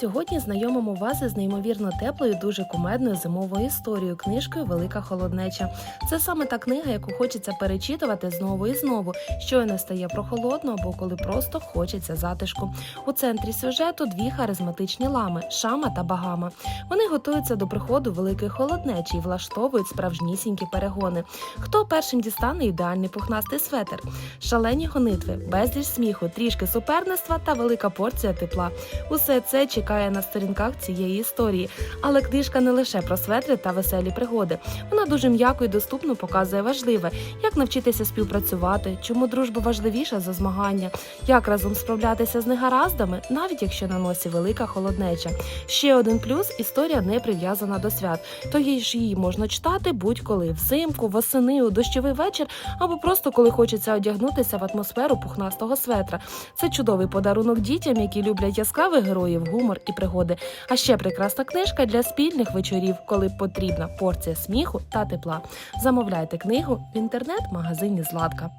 Сьогодні знайомимо вас із неймовірно теплою, дуже кумедною зимовою історією книжкою Велика холоднеча. Це саме та книга, яку хочеться перечитувати знову і знову, щойно стає прохолодно або коли просто хочеться затишку. У центрі сюжету дві харизматичні лами Шама та Багама. Вони готуються до приходу великої холоднечі і влаштовують справжнісінькі перегони. Хто першим дістане ідеальний пухнастий светр? Шалені гонитви, безліч сміху, трішки суперництва та велика порція тепла. Усе це чекає на сторінках цієї історії. Але книжка не лише про светри та веселі пригоди. Вона дуже м'яко і доступно показує важливе, як навчитися співпрацювати, чому дружба важливіша за змагання, як разом справлятися з негараздами, навіть якщо на носі велика холоднеча. Ще один плюс історія не прив'язана до свят, то ж її можна читати будь-коли взимку, восени, у дощовий вечір або просто коли хочеться одягнутися в атмосферу пухнастого светра. Це чудовий подарунок дітям, які люблять яскравих героїв, гумор і пригоди. А ще прекрасна книжка для спільних вечорів, коли потрібна порція сміху та тепла. Замовляйте книгу в інтернет-магазині Златка.